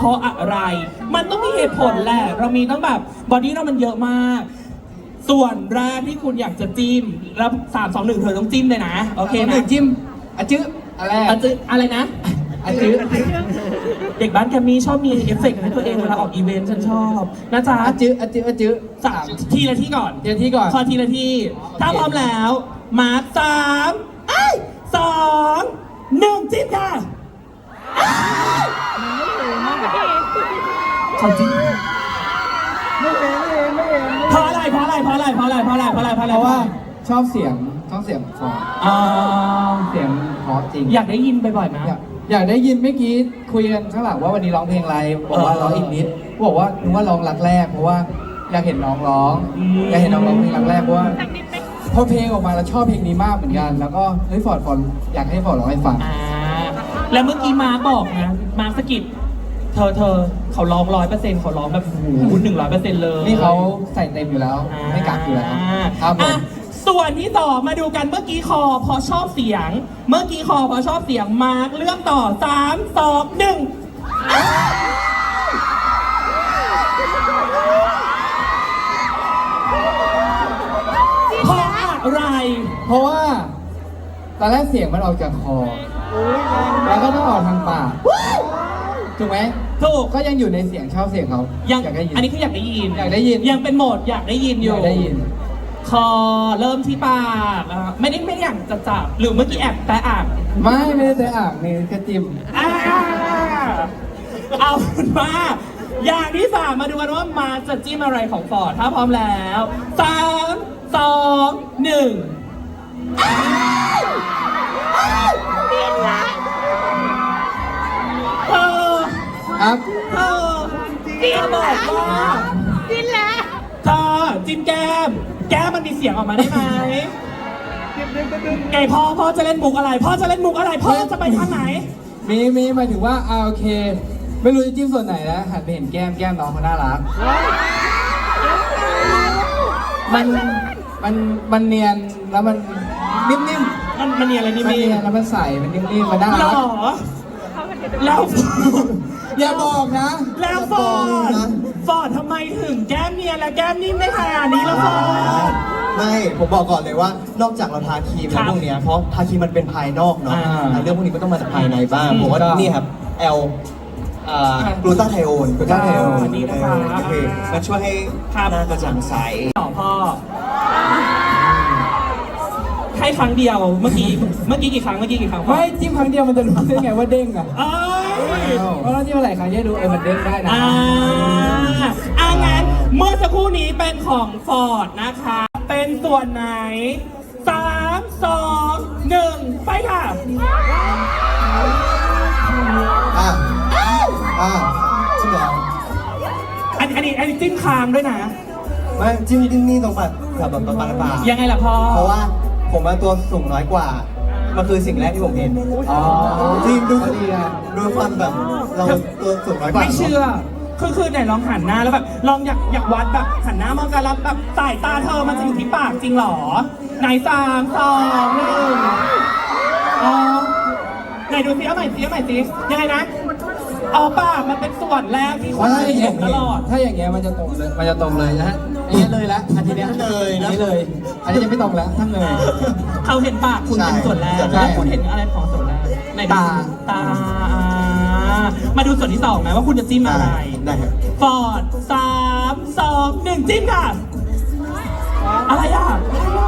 เพราะอะไร มันต้องมีเหตุผลแหละ เรามีต้องแบบบอดี้เรามันเยอะมาก ส่วนแรกที่คุณอยากจะจิ้ม แล้วสามสองหนึ่งเธอต้องจิ้มเลยนะ โอเคหนะนึ่งจิ้มอะจื้ออะไรอะจือะไรนะอะจื้อเด็กบ้านแกมมี่ชอบมีเอฟเฟกต์ให้ตัวเองเวลาออกอีเวนต์ฉันชอบนะจ๊ะอะจื้ออะจื้ออะจื้อสามทีละที่ก่อนเดี๋ยวที่ก่อนขอทีละที่ถ้าพร้อมแล้วมาร์คสามเอ้ยสองหนึ่งจิ้มค่ะ เขาจิ้มไม่เองไม่เองไม่เองเพราะอะไรเพราะอะไรเพราะอะไรเพราะอะไรเพราะอะไรเพราะอะไรเพราะอะไรเพราะว่าชอบเสียงชอบเสียงฟอนอ่าเสียงเพราะจริง อยากได้ยินบ่อยๆไหม อยากอยากได้ยินเมื่อกี้คุยกันข้างหลังว่าวันนี้ร้องเพลงอะไรบอกว่าเออร้องอีกนิดบอกว่านึกว่าร้องรักแรกเพราะว่าอยากเห็นน้องร้องอืม อยากเห็นน้องร้องเพลงรักแรกเพราะว่าพอเพลงออกมาแล้วชอบเพลงนี้มากเหมือนกัน แล้วก็เฮ้ยฟอร์ดฟอร์ดอยากให้ฟอร์ดร้องให้ฟัง อ่า แล้วเมื่อกี้มาบอกนะ มาสะกิด เธอเธอเขาร้องร้อยเปอร์เซ็นต์เขาร้องแบบโอ้โหหนึ่งร้อยเปอร์เซ็นต์เลยนี่เขาใส่เต็มอยู่แล้ว ไม่กักอยู่แล้วครับผม อะส่วนที่ต่อมาดูกันเมื่อกี้คอพอชอบเสียง เมื่อกี้คอพอชอบเสียงมาร์กเลือกต่อสามสองหนึ่งเพราะอะไร เพราะว่าตอนแรกเสียงมันออกจากคอ แล้วก็ต้องออกทางปาก ถูกไหมถูกก็ยังอยู่ในเสียงชอบเสียงเขายังอยากได้ยิน อันนี้คืออยากได้ยินอยากได้ยิน ยังเป็นโหมดอยากได้ยินออยู่ ยากได้ยิน คอเริ่มที่ปากอะไม่ได้ไม่ได้อยากจะจับหรือเมื่อกี้แอบแต่อ่างไม่ไม่ได้แต่อ่างนี่แค่จิ้มอ่าเอาเป็นว่าอย่างที่สามมาดูกันว่ามาจะจิ้มอะไรของฟอร์ดถ้าพร้อมแล้วสามสองหนึ่งเธ ครับ เธอเธอบอกว่ากินแล้วเธอจิ้มแก้ม แก้มมันมีเสียงออกมาได้ไหมไก่พ่อพ่อจะเล่นมุกอะไร พ่อจะเล่นมุกอะไร พ่อจะไปทางไหน มีมีหมายถึงว่าอ่าโอเค ไม่รู้จะจิ้มส่วนไหนแล้วหันไปเห็นแก้มแก้มน้องเขาน่ารัก มันมันมันเนียนแล้วมันนิ่มๆ มันมันมีอะไรนี่มันมีเนียนแล้วมันใสมันนิ่มๆมันน่าหรรัก อแล้ว อย่าบอกนะแล้วฟอร์ดฟอร์ดทำไมถึงแก้มเนียนและแก้มนิ่มได้ขนาดนี้แล้วฟอร์ด ไม่ผมบอกก่อนเลยว่า นอกจากเราทาครีมครัแล้วบพวกเนี้ยเพราะทาครีมมันเป็นภายนอกเนาะอ่าแต่เรื่องพวกนี้ก็ต้องมาจากภายในบ้างอืมผมว่านี่ครับแอลครับกลูตาไทโอนกลูตาไทโอนอันนี้นะครับโอเคมันช่วยให้ครับหน้ากระจ่างใส ต่อพ่อให้ครั้งเดียวเมื่อกี้เมื่อกี้กี่ครั้งเมื่อกี้กี่ครั้งพ่อไม่จิ้มครั้งเดียวมันจะรู้ได้ไงว่าเด้งอะ เอ้ย เพราะเราจิ้มมาหลายครั้งจะดูเออมันเด้งได้นะอ่าอ่างั้นเมื่อสักครู่นี้เป็นของฟอร์ดนะคะ เป็นส่วนไหนสามสองหนึ่งไปค่ะอะอะใช่แล้วอันอันนี้อันนี้จิ้มคางด้วยนะ ไม่จิ้มจิ้มนี่ตรงแบบแบบแบบปากปากยังไงล่ะพ่อเพราะว่าผมว่าตัวสูงน้อยกว่า มันคือสิ่งแรกที่ผมเห็นอ๋อจริงดูก็ดีอะดูความแบบเราตัวสูงน้อยกว่าไม่เชื่อ คือคือไหนลองหันหน้าแล้วแบบลองอยากอยากวัดแบบหันหน้ามองกันแล้วแบบสายตาเธอมันจะอยู่ที่ปากจริงเหรอ ไหนสามสองหนึ่งอ๋อไหนดูซิเอาใหม่ซิเอาใหม่ซิยังไงนะอ๋อปากมันเป็นส่วนแรกที่คนถ้าอย่างเห็เงี้ยนตลอด ถ้าอย่างเงี้ยมันจะตรงเลยมันจะตรงเลยนะฮะ อันนี้เลยละอันทีเนี้ยเลยอันนะ นี้เลย อันนี้ยังไม่ตรงแล้วทั้งเลย เขาเห็นปากคุณเป็นส่วนแรกใช่ แล้วคุณเห็นอะไรของส่วนแรกไหนดูตา ตา มาดูส่วนที่สองไหมว่าคุณจะจิ้มอะไร ได้ครับฟอร์ดสามสองหนึ่งจิ้มค่ะ อะไรอะ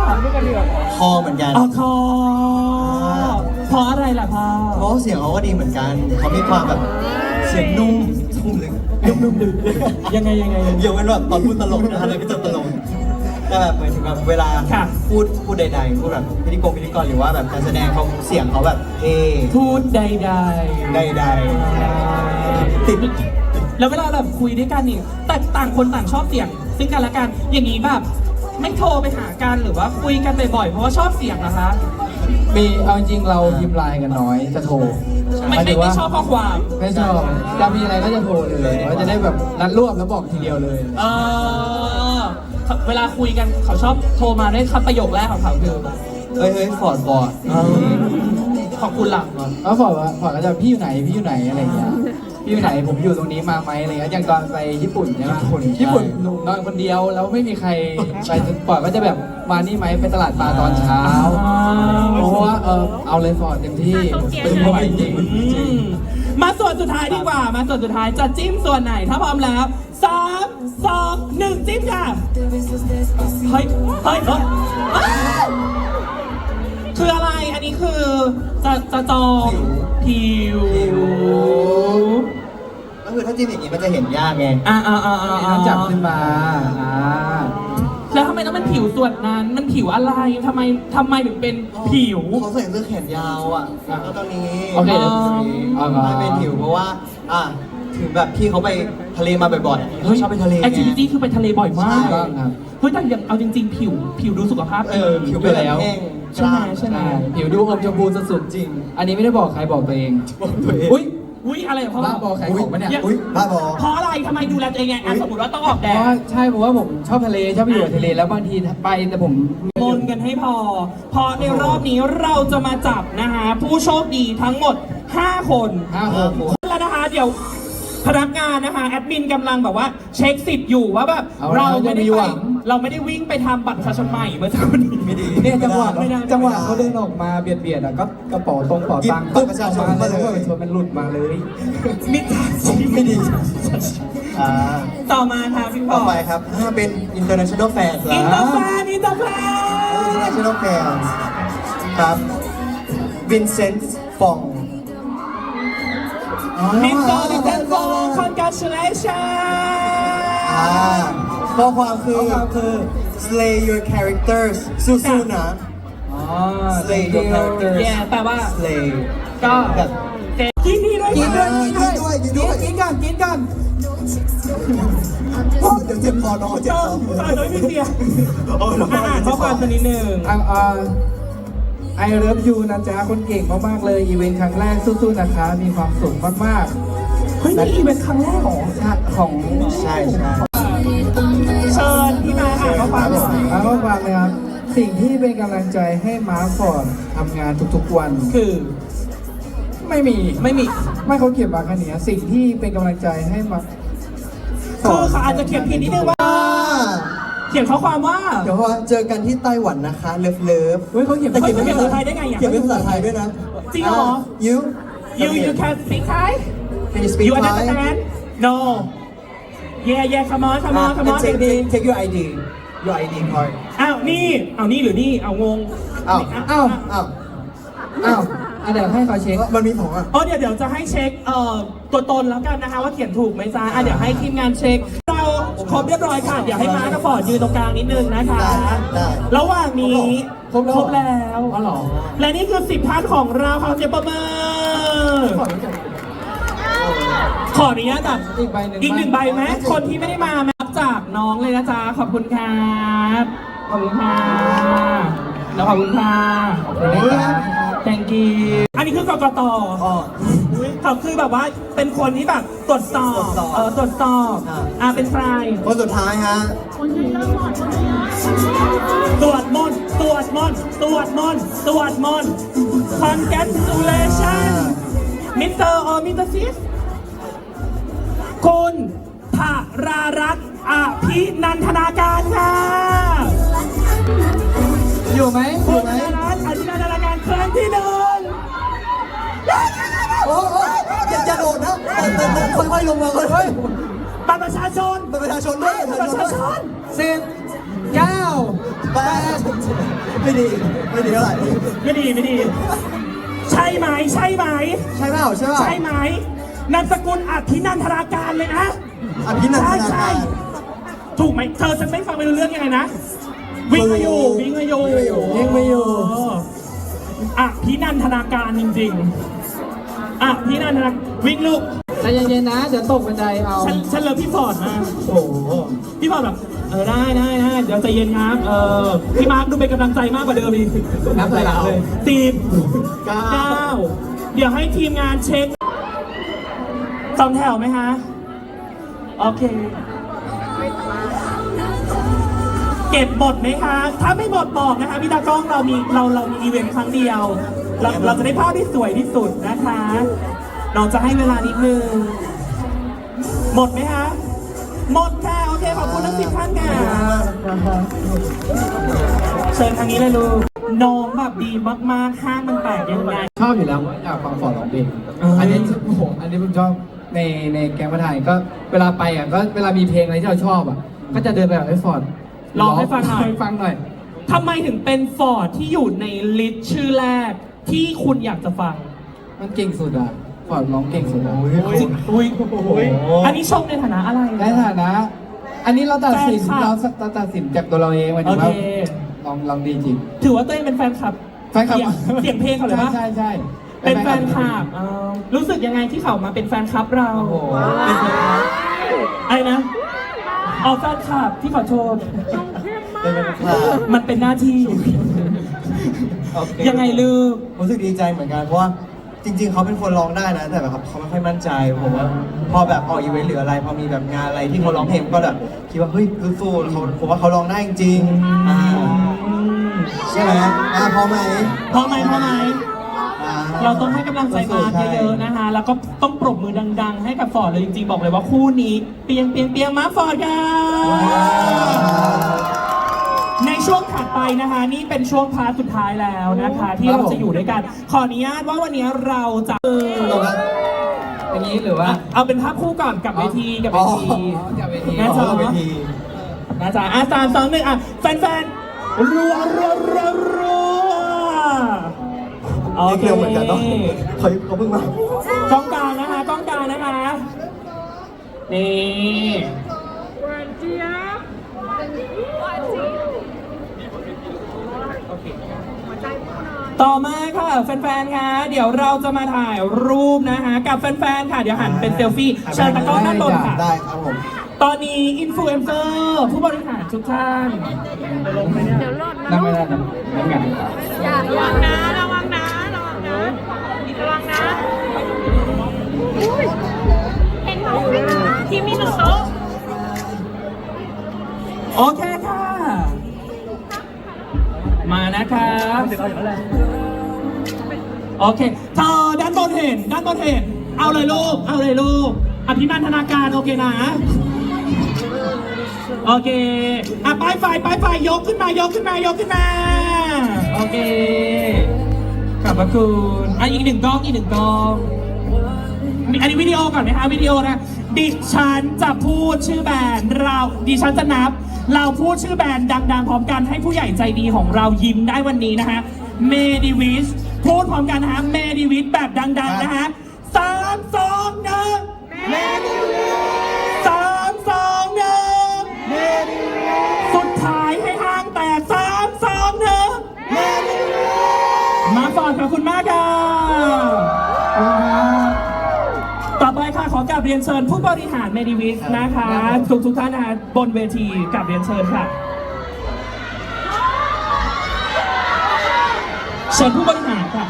อะไรอะคอเหมือนกันเอาคอเพราะอะไรล่ะพ่อเพราะเสียงเขาก็ดีเหมือนกันเขามีความแบบเสียงนุ่มทุ่มเลย นุ่มๆดึงยังไงยังไงยังไง เดี๋ยวเป็นแบบตอนพูดตลกนะอะไรก็จะตลกแต่แบบหมายถึงแบบเวลาค่ะพูดพูดใดๆพูดแบบพิธีกรพิธีกรหรือว่าแบบการแสดงเขาเสียงเขาแบบเท่พูดใดใดๆติด แล้วเวลาแบบคุยด้วยกันนี่แต่ต่างคนต่างชอบเสียง ซึ่งกันและกันอย่างนี้แบบไม่โทรไปหากันหรือว่าคุยกันบ่อยๆเพราะว่าชอบเสียงนะคะ มีเอาจริงๆเราพิมพ์ไลน์กันน้อยจะโทรไม่หายไม่ถึงไม่ว่าชอบข้อความ ไม่ชอบจะมีอะไรก็จะโทรเลยว่าจะได้แบบนัดรวบแล้วบอกทีเดียวเลยเออเวลาคุยกันเขาชอบโทรมาด้วยคำประโยคแรกของเขาคือๆเฮ้ยเฮ้ยฟอร์ดบอร์ด ขอบคุณหลังแล้วฟอร์ดว่าฟอร์ดก็จะพี่อยู่ไหนพี่อยู่ไหนอะไรอย่างเงี้ยพี่ไปไหนผมอยู่ตรงนี้มาไหมอะไรเงี้ยอย่างตอนไปญี่ปุ่นใช่ไหมญี่ปุ่น ญี่ปุ่นใช่นอนคนเดียวแล้วไม่มีใครไปปล่อยก็จะแบบมานี่ไหมไปตลาดปลาตอนเช้าเพราะว่าเออเอาเลยฟอร์ดเต็มที่เป็นไม่ไหวจริงอืมมาส่วนสุดท้ายดีกว่า มาส่วนสุดท้ายจะจิ้มส่วนไหน ถ้าพร้อมแล้วสามสองหนึ่งจิ้มค่ะ เฮ้ย เฮ้ยเฮ้ยอ้าว คืออะไร อันนี้คือจะจะจองผิวก็คือถ้าจิ้มอย่างนี้มันจะเห็นยากไงอ่าอ่าอ่าอ่าๆต้องจับขึ้นมาอ่าแล้วทำไมต้องเป็นผิวส่วนนั้น มันผิวอะไรทำไมทำไมถึงเป็นผิวเขาใส่เสื้อแขนยาวอะแล้วก็ตอนนี้โอเคเดี๋ยวตรงนี้เอาไม่เป็นผิวเพราะว่า อะถึงแบบพี่เขาไปทะเลมาบ่อยๆเขาชอบไปทะเลไงแอคทิวิตี้คือไปทะเลบ่อยมากถูกต้องครับเฮ้ยแต่ยังเอาจริง ๆ ผิวผิวดูสุขภาพเออผิวเป็นแล้วแห้ง ใช่ไหมใช่ไหมใช่ผิวดูอมชมพูสุดๆจริง อันนี้ไม่ได้บอกใครบอกตัวเองบอกตัวเองอุ้ยอุ้ยอะไรของเขาบ้าบอกใครของปะเนี่ยอุ้ยบ้าบอเพราะอะไรทำไมดูแลตัวเองไงอะสมมติว่าต้องออกเพแดราะดว่าใช่เพราะว่าผมชอบทะเลชอบไปอยู่กับทะเลแล้วบางทีไปแต่ผมมนกันให้พอเพราะในรอบนี้เราจะมาจับนะคะผู้โชคดีทั้งหมด 5 คนห้าหกแล้วนะคะเดี๋ยว พนักงานนะคะแอดมินกำลังแบบว่าเช็คสิทธิ์อยู่ว่าแบบเอาเราเราไม่จะได้มีหไปวัง เราไม่ได้วิ่งไปทำบัตรประชาชนใหม่เมื่อสักครู่นี้ไม่ดี เนี่ยจังหวะไม่ได้จังหวะเขาเดินออกมาเบียดเบียดๆอะก็กระเป๋าตรงเป๋าตังค์หยิบบัตรประชาชนมามาเลเลยยชนมันหลุดมาเลย มิจฉาชีพไม่ดี อ่าต่อมาค่ะพี่บต่ออกไปครับถ้าเป็น international fans อินแล้เตอวร์แฟนอินเตอร์แฟน international fans ครับ Vincent Fong มิสเตอร์ดิเซนโฟคอนกราชูเลชั่นอ่าข้อความคือข้อความคือ slay your characters สู้ๆนะอ๋อ slay your characters แย่แปลว่า slay ก็แบบเจ๊กินนี่ด้วยกินด้วยค่ะกินด้วยกินด้วยกินก่อนกินก่อนโอ้เดี๋ยวเจ็บคอน้องเจ็บจ้คอองต่อโดยพี่เสียโอ้น้องอ่านข้อความสักนิดหนึ่ง อ่าอ่า ไอเลิฟยูนะจ๊ะคนเก่งมากๆเลยอีเวนต์ครั้งแรกสู้ๆนะคะ มีความสุขมากเฮ้ยนี่อีเวนต์ครั้งแรกเหรอๆของใช่ใช่เชิญพี่มาอ่านข้อความหน่อยอาข้อความนะครับสิ่งที่เป็นกำลังใจให้มาร์คฟอร์ดทำงานทุกๆวันคือ ไม่มีไม่มีไม่เขาเขียนมาแค่นี้สิ่งที่เป็นกำลังใจให้มาคือเขาอาจจะเขียนผิดนิดนึงว่าอ่า เขียนข้อความว่าเดี๋ยวว่าเจอกันที่ไต้หวันนะคะ เลิฟเลิฟเฮ้ยเขาเขียนเฮ้ยเขาเขียนภาษาไทยได้ไงอะเขียนเป็นภาษาไทยด้วยนะจริงเหรอ you you you can speak Thai can you speak you Thai understand no yeah yeah come on come on อะ come on take baby take take your ID your ID card อ้าวนี่เอานี่หรือนี่เอางงอ้าวอ้าวอ้าวอ้าวอะเดี๋ยวให้เขาเช็ค มันมีสองอะอ๋อเดี๋ยวเดี๋ยวจะให้เช็คเอ่อตัวตนแล้วกันนะคะว่าเขียนถูกไหมจ๊ะอะเดี๋ยวให้ทีมงานเช็คเรา ครบเรียบร้อยค่ะ เดี๋ยวให้มาร์คกับฟอร์ดยืนตรงกลางนิดนึงนะคะ ได้ได้ระหว่างนี้ครบแล้วครบแล้วอ๋อเหรอและนี่คือสิบท่านของเราขอเสียงประเมินขออนุญาตแบบอีกใบหนึ่งอีกหนึ่งใบไหมคนที่ไม่ได้มาแมบจากน้องเลยนะจ๊ะขอบคุณครับขอบคุณค่ะแล้วขอบคุณค่ะขอบคุณนะครับ thank you อันนี้คือกกตอ๋อ เขาคือแบบว่าเป็นคนที่แบบตรวจสอบตรวจสอบเออตรวจสอบอ่า อ่าเป็นใคร คนสุดท้ายฮะ ตรวจมนต์ตรวจมนต์ตรวจมนต์ตรวจมนต์ congratulation มิสเตอร์ออมิสเตอร์ซิสคุณภารารัตน์อภินันทนาการค่ะอยู่ไหมอคุยู่ณไหมภารารัตน์อภินันทนาการ ครั้งที่หนึ่งโอ้โหอย่าอย่าโดดนะแต่แต่แต่ค่อยๆลงมาค่อยบัตรประชาชนๆเป็นประชาชนด้วยบัตรประชาชนสิบเก้าแปดไม่ดีไม่ดีเท่าไหร่ไม่ดีไม่ดี ใช่ไหมใช่ไหม ใช่เปล่าใช่เปล่า ใช่ไหมนามสกุลอภินันทนาการเลยนะอภินันทนาใช่ใช่การถูกไหมเธอฉันไม่ฟังไม่รู้เรื่องยังไงนะ วิ่งมาอยู่วิ่งมาอยู่ ยังไม่อยู่อ ภินันทนาการจริงๆอภินันทนาวิ่งลูกใจเย็นๆนะ เดี๋ยวตกบันไดเอา ฉันฉันเลิฟพี่ฟอร์ดมากโอ้โหพี่ฟอร์ดแบบเออได้ได้ได้เดี๋ยวใจเย็นครับเออพี่มาร์คดูเป็นกำลังใจมากกว่าเดิมอีกนับถอยหลังเลยสิบเก้าเก้าเดี๋ยวให้ทีมงานเช็คสองแถวไหมฮะ โอเค เก็บหมดไหมคะ ถ้าไม่หมดบอกนะคะพี่ตากล้องเรามีเราเรามีอีเวนต์ครั้งเดียว เราเราจะได้ภาพที่สวยที่สุดนะคะเราจะให้เวลานิดนึง หมดไหมคะ หมดค่ะ โอเค ขอบคุณทั้งสิบท่านค่ะ เชิญทางนี้เลยลูกน้องแบบดีมากๆห้างมันแตกยังไง ชอบอยู่แล้วอยากฟังฟอร์ดร้องเพลงเอออั อันนี้โอ้โหอันนี้ผมชอบในในแก๊งประธานก็เวลาไปอะก็เวลามีเพลงอะไรที่เราชอบอะก็จะเดินไปแบบไอ้ฟอร์ด ลองให้ฟังหน่อย ให้ฟังหน่อย ทำไมถึงเป็นฟอร์ดที่อยู่ในลิสต์ชื่อแรกที่คุณอยากจะฟัง มันเก่งสุดอะฟอร์ดร้องเก่งสุดอะอุ้ยอันนี้ชมในฐานะอะไรในฐานะ อันนี้เราตัดสินแฟนคลับเราเราตัดสินจากตัวเราเองหมายโอถึงเคว่าลองลองดีจริง ถือว่าตัวเองเป็นแฟนคลับ แฟนคลับ เสียงเสียงเพลงเขาเลยปะใช่ใช่เป็นแฟนคลับอ๋อรู้สึกยังไงที่เขามาเป็นแฟนคลับเราโอ้โหอะไรนะ ออกแฟนคลับที่ขอโทษเป็นเป็นครับมันเป็นหน้าที่ โอเคยังไงลูกรู้สึกดีใจเหมือนกันเพราะว่าจริง ๆ เขาเป็นคนร้องได้นะ แต่แบบเขาไม่ค่อยมั่นใจผมว่า พอแบบออกอีเวนต์หรืออะไรพอมีแบบงานอะไรที่เขาร้องเพลงก็แบบคิดว่าเฮ้ยสู้ๆเขาผมว่าเขาร้องได้จริงๆอ่าใช่ไหมอ่าพอไหมพอไหมพอไหมอ่า เราต้องให้กำลังใจมาร์คเยอะๆนะคะ แล้วก็ต้องปรบมือดัง ๆ ให้กับฟอร์ดเลยจริงๆ บอกเลยว่าคู่นี้เปียงเปียงเปียงมาร์คฟอร์ดค่ะในช่วงถัดไปนะคะ นี่เป็นช่วงพาร์ทสุดท้ายแล้วนะคะ ที่เราจะอยู่ด้วยกัน ขออนุญาตว่าวันนี้เราจะจบแล้วอย่างนี้หรือว่าเอาเป็นภาพคู่ก่อนกับเวทีกับเวทีอ๋อกับเวทีน่าจะเวทีนะจ๊ะอาสามสองหนึ่งอะแฟนๆรัวรัวรัวรัว โอเค เร็วเหมือนกันเนาะเขาเขาเพิ่งมา กล้องกลางนะคะกล้องกลางนะคะ นี่ต่อมาค่ะแฟนๆ ค่ะ เดี๋ยวเราจะมาถ่ายรูปนะคะกับแฟนๆ ค่ะ เดี๋ยวหันเป็นเซลฟี่เชิญตะกล้องด้านบนค่ะ ได้ครับผม ตอนนี้อินฟลูเอนเซอร์ผู้บริหารทุกท่านนั่งไม่ได้นะนั่งไงระวังนะระวังนะระ ทีมมีหนึ่งโต๊ะโอเคค่ะ มานะครับโอเคเธอด้านบนเห็น ด้านบนเห็น เอาเลยลูก เอาเลยลูก อภินันทนาการโอเคนะ โอเค อะป้ายไฟป้ายไฟยกขึ้นมายกขึ้นมายกขึ้นมา โอเค ขอบพระคุณ อะอีกหนึ่งกล้องอีกหนึ่งกล้องมีอันนี้วิดีโอก่อนนะคะวิดีโอนะ ดิฉันจะพูดชื่อแบรนด์เราดิฉันจะนับ เราพูดชื่อแบรนด์ดังๆ พร้อมกันให้ผู้ใหญ่ใจดีของเรายิ้มได้วันนี้นะคะเมดิวิสพูดพร้อมกันนะคะเมดิวิสแบบดังๆนะคะ ราบเรียนเชิญผู้บริหารเมดิวิสนะคะ ทุกทุกๆท่านนะคะบนเวทีกราบเรียนเชิญค่ะ เชิญผู้บริหารค่ะ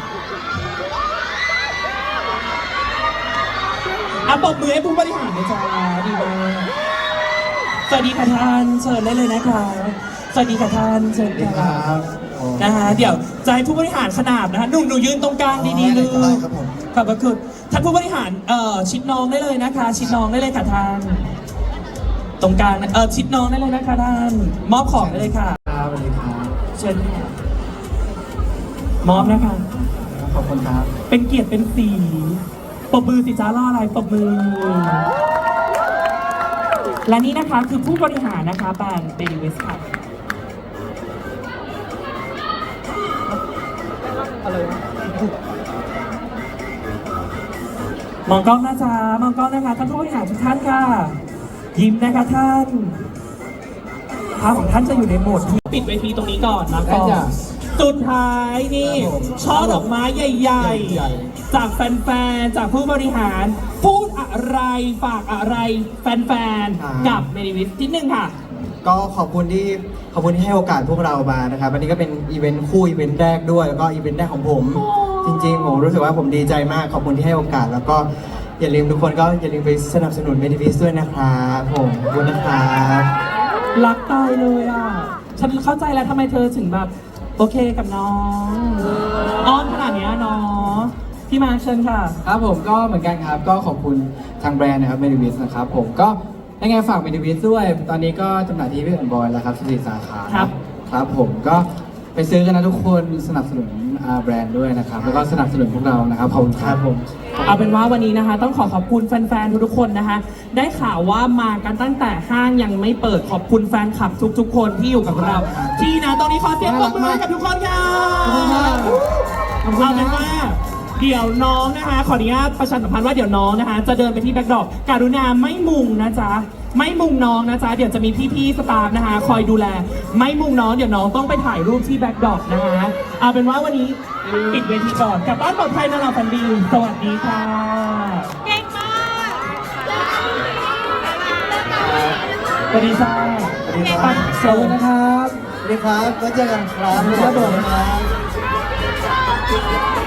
อะปรบมือให้ผู้บริหารเลยจ้าดีมากสวัสดีค่ะท่านเชิญได้เลยนะคะสวัสดีค่ะท่านเชิญค่ะนะคะเดี๋ยวจะให้ผู้บริหารขนาบนะคะหนุ่มหนูยืนตรงกลางดีๆเลยได้ครับผมขอบพระคุณท่าน ผู้บริหารเอ่อชิดน้องได้เลยนะคะ ชิดน้องได้เลยค่ะท่านตรงกลางนะเออชิดน้องได้เลยนะคะท่านมอบของได้เลยค่ะ ครับสวัสดีครับ เชิญค่ะมอบนะคะ ขอบคุณครับ เป็นเกียรติเป็นสีปรบมือสิจ้ารออะไรปรบมือ และนี่นะคะคือผู้บริหารนะคะแบรนด์เบดิวิสค่ะม องกล้องนะจ๊ะมองกล้องนะคะท่านผู้บริหารทุกท่านค่ะ ยิ้มนะคะท่านภาพของท่านจะอยู่ในโหมดที่ปิดเวทีตรงนี้ก่อนนะก่อนได้จ้ะสุดท้ายนี่ครับผมช่อดอกไม้ใหญ่ใหญ่ ๆ จากแฟนๆ จากผู้บริหาร พูดอะไรฝากอะไรแฟนอ่าๆกับเมดิวิสที่หนึ่งค่ะ ก็ขอบคุณที่ขอบคุณที่ให้โอกาสพวกเรามานะครับ วันนี้ก็เป็นอีเวนต์คู่อีเวนต์แรกด้วยแล้วก็อีเวนต์แรกของผม จริงๆ ผมรู้สึกว่าผมดีใจมาก ขอบคุณที่ให้โอกาส แล้วก็อย่าลืมทุกคนก็อย่าลืมไปสนับสนุนเมดิวิสด้วยนะครับผมขอบคุณนะครับรักตายเลยอะ ฉันเข้าใจแล้วทำไมเธอถึงแบบ โอเคกับน้องอ้อนขนาดเนี้ยเนาะพี่มาร์คเชิญค่ะ ครับผมก็เหมือนกันครับก็ขอบคุณทางแบรนด์นะครับเมดิวิสนะครับผมก็ยังไงฝากเมดิวิสด้วย ตอนนี้ก็จำหน่ายที่พี่เอ็นบอยแล้วครับ14สาขาครับ ครับผมก็ไปซื้อกันนะทุกคนสนับสนุนอ่าแบรนด์ด้วยนะครับ แล้วก็สนับสนุนพวกเรานะครับขอบคุณครับผมเอาเป็นว่าวันนี้นะคะ ต้องขอขอบคุณแฟนๆทุกๆคนนะคะ ได้ข่าวว่ามากันตั้งแต่ห้างยังไม่เปิดขอบคุณแฟนคลับทุกๆ คนที่อยู่กับเรา ที่นะตอนนี้ขอเสียงปรบมือให้กับทุกคนค่ะขอบคุณครับเอาเป็นว่าเดี๋ยวน้องนะคะ ขออนุญาตประชาสัมพันธ์ว่าเดี๋ยวน้องนะคะ จะเดินไปที่แบ็คดรอปการุณาไม่มุงนะจ๊ะ ไม่มุงน้องนะจ๊ะเดี๋ยวจะมีพี่ๆสตาฟนะคะ คอยดูแล ไม่มุงน้องเดี๋ยวน้องต้องไปถ่ายรูปที่แบ็คดอปนะคะเอาเป็นว่าวันนี้ปิดเวทีก่อนกลับบ้านปลอดภัยนะเราฟันดีสวัสดีค่ะเก่งมากสวัสดีค่ะสวัสดีครับขอบคุณนะครับสวัสดีครับไว้เจอกันครับครับผมครับ